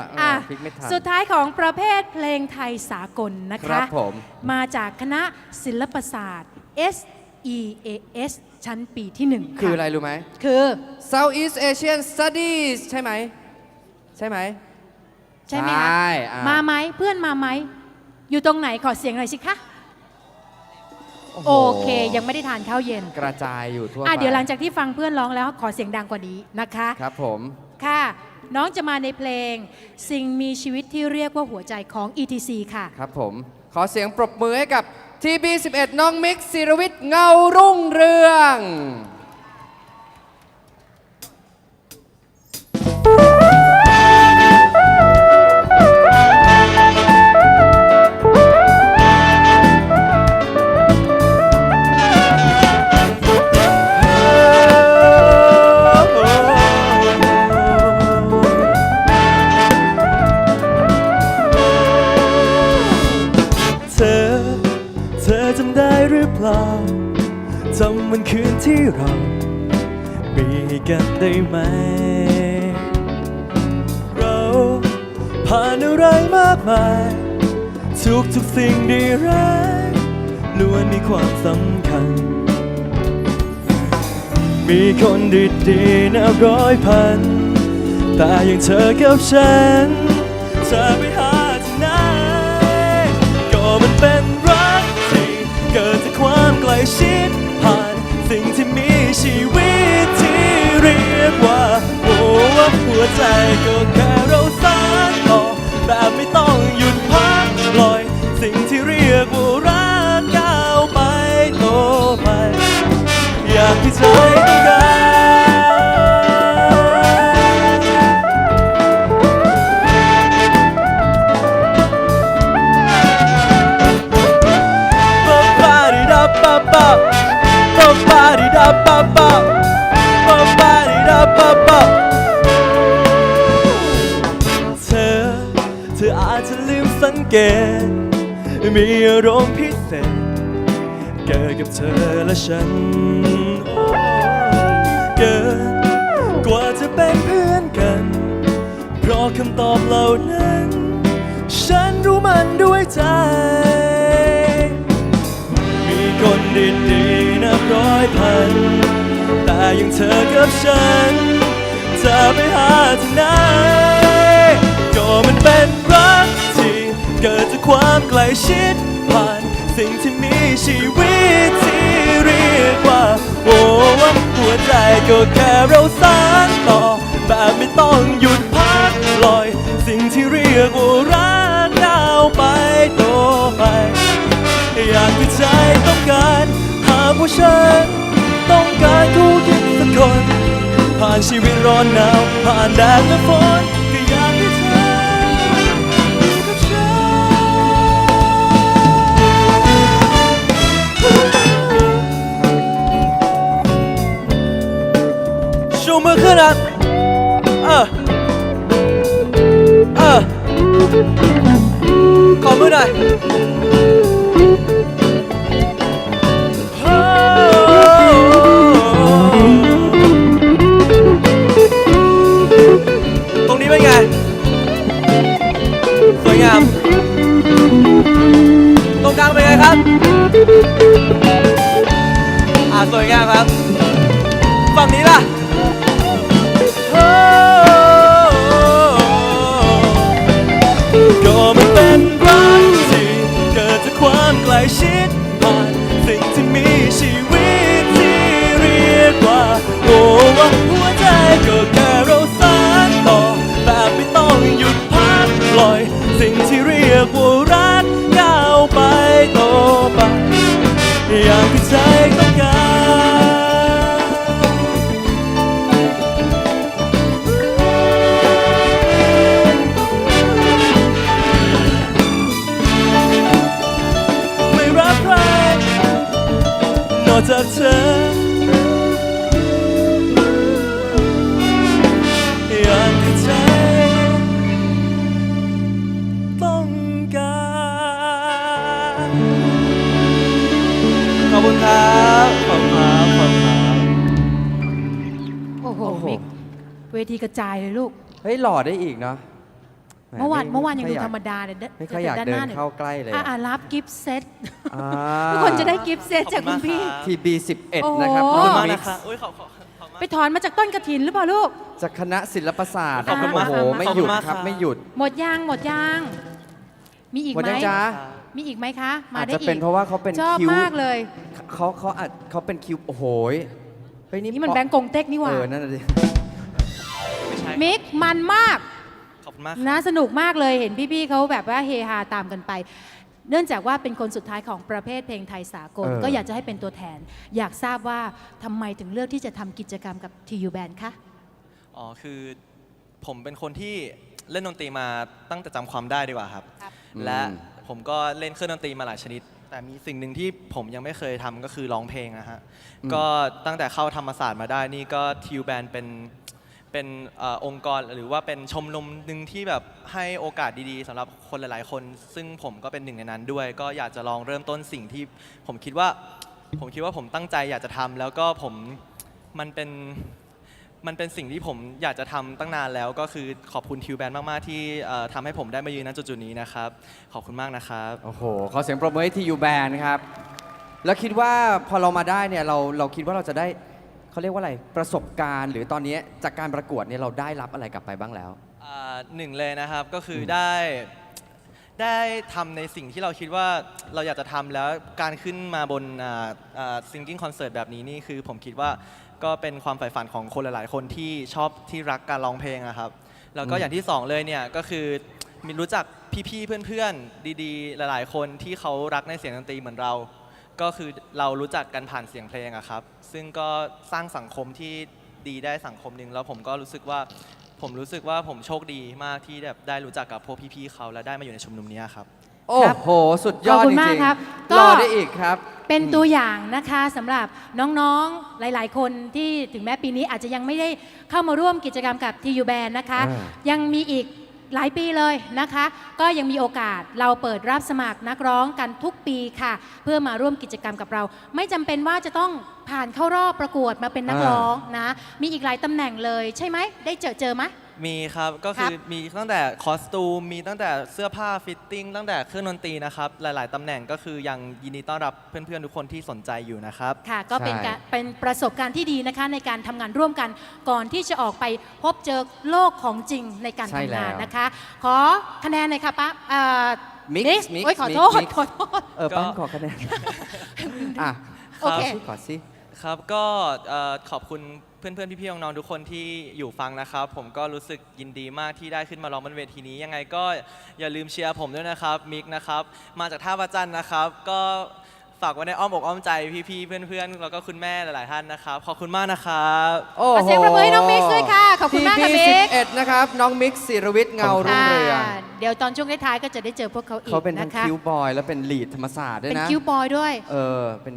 อะพลิกไม่ทัน สุดท้ายของประเภทเพลงไทยสากลนะครัคะบผมมาจากคณะศิลปศาสตร์ SEAS ชั้นปีที่หนึ่งคืออะไรรู้ไหม คือ Southeast Asian Studies ใช่ไหม ใช่ไหม ใช่ไหมใช่คะอะ มาไหมเพื่อนมาไหม อยู่ตรงไหนขอเสียงหน่อยสิคะโหโอเค ยังไม่ได้ทานข้าวเย็นกระจายอยู่ทั่วอะไปเดี๋ยวหลังจากที่ฟังเพื่อนร้องแล้วขอเสียงดังกว่านี้นะคะ ครับผม ค่ะ น้องจะมาในเพลง สิ่งมีชีวิตที่เรียกว่าหัวใจของ ETC ค่ะ ครับผม ขอเสียงปรบมือให้กับ TB11 น้องมิกซ์ศิรวิทย์เงารุ่งเรือง ธอจำได้หรือเปล่าจำวันคืนที่เรา มีกันได้ไหม เราผ่านอะไรมากมาย ทุกทุกสิ่งดีร้ายล้วนมีความสำคัญ มีคนดีๆนับร้อยพัน แต่อย่างเธอกับฉัน ชิดผ่านสิ่งที่มีชีวิตที่เรียกว่าโอ้หัวใจก็แค่เดิดาปะปะปะปะดิดาปะปะปะปะดิดาปะปะเธอ เธออาจจะลืมสังเกต มีอารมณ์พิเศษ เกิดกับเธอและฉันโอ้เกินกว่าจะเป็นเพื่อนกัน เพราะคำตอบเหล่านั้น ฉันรู้มันด้วยใจ เธอกับฉันจะไปหาที่ไหน ก็มันเป็นรักที่เกิดจากความใกล้ชิดผ่าน สิ่งที่มีชีวิตที่เรียกว่า โอ้หัวใจก็แค่เราสานต่อ แบบไม่ต้องหยุดพักลอย สิ่งที่เรียกว่ารักก้าวไปโตไป อยากที่ใจต้องการ หากว่าฉัน ชีวิตร้อนหนาวผ่านแดดและฝนก็อยากให้เธออยู่กับฉันชูมือขึ้นอะเออเออขอมือหน่อย วทีกระจายเลยลูก เฮ้ยหล่อได้อีกเนาะแหเมื่อวานไเมื่อวานยังไค่ดูอธรรมดาเลยเด้ไม่ค่อยอยากด้านเดิหน้านหน่อยเข้าใกล้เลยอะอะรับกิฟต์เซตอ่าทุกคนจะได้กิฟต์เซตจากคุณพี่ ทีบีสิบเอ็ดโอ้โหนะครับขอบคุณน้มาอกงมินะกคะซ์อุ้ยขอบขอบขอบมาก ไปถอนมาจากต้นกระถินหรือเปล่าลูก จากคณะศิลปศาสตร์ขอบคุณมากโอ้โหครับไม่หยุดขอบคุณมากครับครับไม่หยุดหมดยางหมดยาง มีอีกหมดไหมยังจ้า มีอีกไหมคะ มาอาจได้จะอีกเป็นเพราะว่าเขาเป็นชอบคิวมากเลยเขาเขาอาจเขาเป็นคิวโอ้โหยเฮ้ยนี่นี่มันเพราะแบงก์กงเต็กนี่หว่าเออนั่นน่ะดิไม่ใช่มิกมันมาก ขอบคุณมากนะสนุกมากเลยเห็นพี่ๆเขาแบบว่าเฮฮาตามกันไป เนื่องจากว่าเป็นคนสุดท้ายของประเภทเพลงไทยสากล เออ ก็อยากจะให้เป็นตัวแทน อยากทราบว่าทำไมถึงเลือกที่จะทำกิจกรรมกับ TU Band คะอ๋อคือผมเป็นคนที่เล่นดนตรีมาตั้งแต่จำความได้ดีกว่าครับครับและอืมผมก็เล่นเครื่องดนตรีมาหลายชนิด แต่มีสิ่งหนึ่งที่ผมยังไม่เคยทำก็คือร้องเพลงนะฮะก็ตั้งแต่เข้าธรรมศาสตร์มาได้นี่ก็ทิวแบนเป็น เป็นเออองค์กรหรือว่าเป็นชมรมหนึ่งที่แบบให้โอกาสดีๆสำหรับคนหลายๆ คน ซึ่งผมก็เป็นหนึ่งในนั้นด้วย ก็อยากจะลองเริ่มต้นสิ่งที่ผมคิดว่า ผมคิดว่าผมตั้งใจอยากจะทำแล้วก็ผมมันเป็นมันเป็นสิ่งที่ผมอยากจะทำตั้งนานแล้วก็คือขอบคุณทิวแบนมากๆ ที่เอ่อทำให้ผมได้มายืนณจุดๆนี้นะครับ ขอบคุณมากนะครับ โอ้โห ขอเสียงปรบมือให้ทียูแบนครับ แล้วคิดว่าพอเรามาได้เนี่ยเราเราคิดว่าเราจะได้ เขาเรียกว่าอะไรประสบการณ์หรือตอนนี้จากการประกวดเนี่ยเราได้รับอะไรกลับไปบ้างแล้ว อ่าหนึ่งเลยนะครับก็คืออได้ได้ทำในสิ่งที่เราคิดว่าเราอยากจะทำแล้วการขึ้นมาบนซิงกิ้งคอนเสิร์ตแบบนี้นี่คือผมคิดว่าก็เป็นความใฝ่ฝันของคนหลาย ๆ คนที่ชอบที่รักการร้องเพลงอะครับ แล้วก็อืมอย่างที่สองเลยเนี่ยก็คือมีรู้จักพี่ ๆ เพื่อน ๆ ดี ๆ หลาย ๆ คนที่เขารักในเสียงดนตรีเหมือนเรา ก็คือเรารู้จักกันผ่านเสียงเพลงอะครับ ซึ่งก็สร้างสังคมที่ดีได้สังคมหนึ่งแล้วผมก็รู้สึกว่าผมรู้สึกว่าผมโชคดีมากที่แบบได้รู้จักกับพวกพี่ๆเขาและได้มาอยู่ในชุมนุมเนี้ยครับ โอ้โห สุดยอดขอบคุจณมากริงครับๆก็รอได้อีกครับ เป็นตัวอย่างนะคะสำหรับน้องๆหลายๆ คนที่ถึงแม้ปีนี้อาจจะยังไม่ได้เข้ามาร่วมกิจกรรมกับ TU Band นะคะ อ่ายังมีอีก หลายปีเลยนะคะ ก็ยังมีโอกาสเราเปิดรับสมัครนักร้องกันทุกปีค่ะ เพื่อมาร่วมกิจกรรมกับเรา ไม่จำเป็นว่าจะต้องผ่านเข้ารอบประกวดมาเป็นนักร้องนะ มีอีกหลายตำแหน่งเลยใช่ไหมได้เจอเจอไหม มีครับก็ครัคือบมีตั้งแต่คอสตูมมีตั้งแต่เสื้อผ้าฟิตติ้งตั้งแต่เครื่องดนตรีนะครับหลาย ๆตำแหน่งก็คือยังยินดีต้อนรับเพื่อนๆทุกคนที่สนใจอยู่นะครับ ค่ะก็เป็นใช่การเป็นประสบการณ์ที่ดีนะคะในการทำงานร่วมกันก่อนที่จะออกไปพบเจอโลกของจริงในการใช่ทำงานแล้ว นะคะ ขอคะแนนหน่อยค่ะป้าเอ่อ Mix มิกซ์ Mix โอ้ยขอ Mix โทษ Mix ขอโทษ เออก็ ปั้นขอคะแนนอะโอเคขสิขอสิ ครับก็เอ่อขอบคุณเพื่อนๆ พี่ๆ น้องๆ ทุกคนที่อยู่ฟังนะครับ ผมก็รู้สึกยินดีมากที่ได้ขึ้นมาร้องบนเวทีนี้ ยังไงก็อย่าลืมเชียร์ผมด้วยนะครับมิกนะครับ มาจากท่าประจันทร์นะครับ ก็ฝากไว้ในอ้อมอกอ้อมใจพี่ๆ เพื่อนๆ แล้วก็คุณแม่หลายๆ ท่านนะครับ ขอบคุณมากนะครับ โอ้ขอโหเสียงประมือให้น้องมิกซ์ด้วยค่ะขอบคุณมากค่ะมิกซ์11นะครับ น้องมิกซ์ศิรวิทย์เงารุ่งเรืองอ่าเดี๋ยวตอนช่วงท้ายๆก็จะได้เจอพวกเขาอีกเขาเป็นทั้งนะคะคิวบอย และเป็นลีดธรรมศาสตร์ด้วยเป็นนะ คิวบอยด้วย เออเป็น